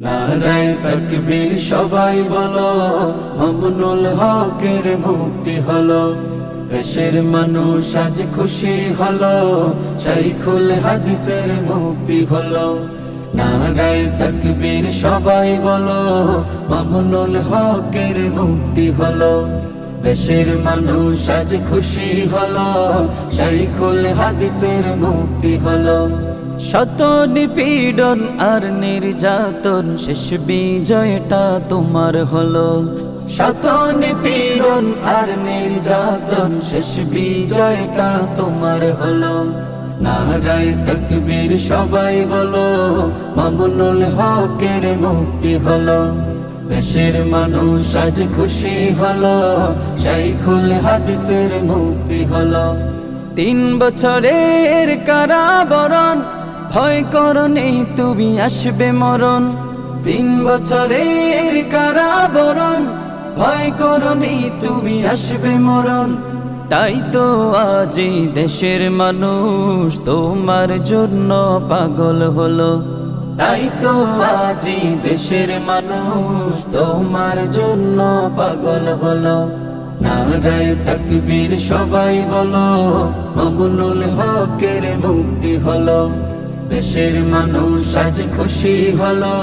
নারায় তকবীর সবাই বলো, মামুনুল হকের মুক্তি হলো। দেশের মানুষ আজ খুশি হলো, শাইখুল হাদিসের মুক্তি হলো। নারায় তকবীর সবাই বলো, মামুনুল হকের মুক্তি হলো। দেশের মানুষ আজ খুশি হলো শাইখুল হাদিসের মুক্তি হলো। শত নিপীড়ন আর নির্যাতন শেষ বিজয়টা তোমার হলো। শত নিপীড়ন আর নির্যাতন শেষ বিজয়টা তোমার হলো। নারায় তকবীর সবাই বলো মামুনুল হকের মুক্তি হলো। দেশের মানুষ আজ খুশি হলো, শাইখুল হাদিসের মুক্তি হলো। তিন বছরের কারাবরণ, ভয় করনি তুমি আসবে মরণ। তিন বছরের কারাবরণ, ভয় করনি তুমি আসবে মরণ। তাই তো আজি দেশের মানুষ তোমার জন্য পাগল হলো। তাই তো আজি দেশের মানুষ তোমার জন্য পাগল হলো। নারায় তকবীর সবাই বলো, মামুনুল হকের মুক্তি হলো। দেশের মানুষ আজ খুশি হলো,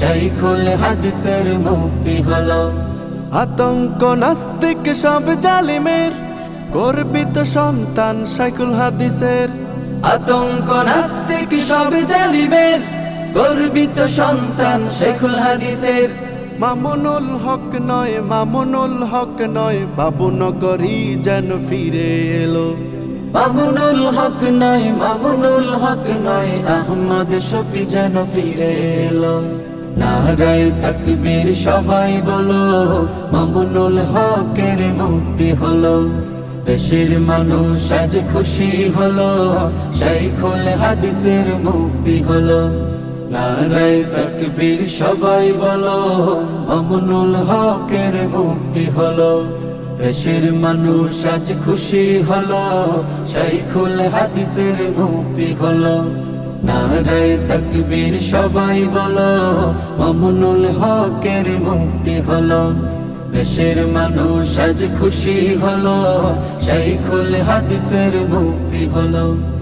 শাইখুল হাদিসের মুক্তি হলো। আতঙ্ক নাস্তিক সব জালিমের, গর্বিত সন্তান সাইকুল হাদিসের। আতঙ্ক নাস্তিক সব জালিমের গর্বিত সন্তান শেখুল হাদিসের। মামুনুল হক নয় মামুনুল হক নয় বাবু নগরী যেন ফিরে এলো। মামুনুল হক নয় মামুনুল হক নয় আহমদ শফি যেন ফিরে এলো। নারায় তকবীর সবাই বলো মামুনুল হকের মুক্তি হলো। দেশের মানুষ আজ খুশি হলো শাইখুল হাদিসের মুক্তি হলো। নারায় তকবীর সবাই বলো মামুনুল হকের মুক্তি হলো। দেশের মানুষ আজ খুশি হলো, শাইখুল হাদিসের মুক্তি হলো। নারায় তকবীর সবাই বলো মামুনুল হকের মুক্তি হলো। দেশের মানুষ আজ খুশি হলো, শাইখুল হাদিসের মুক্তি হলো।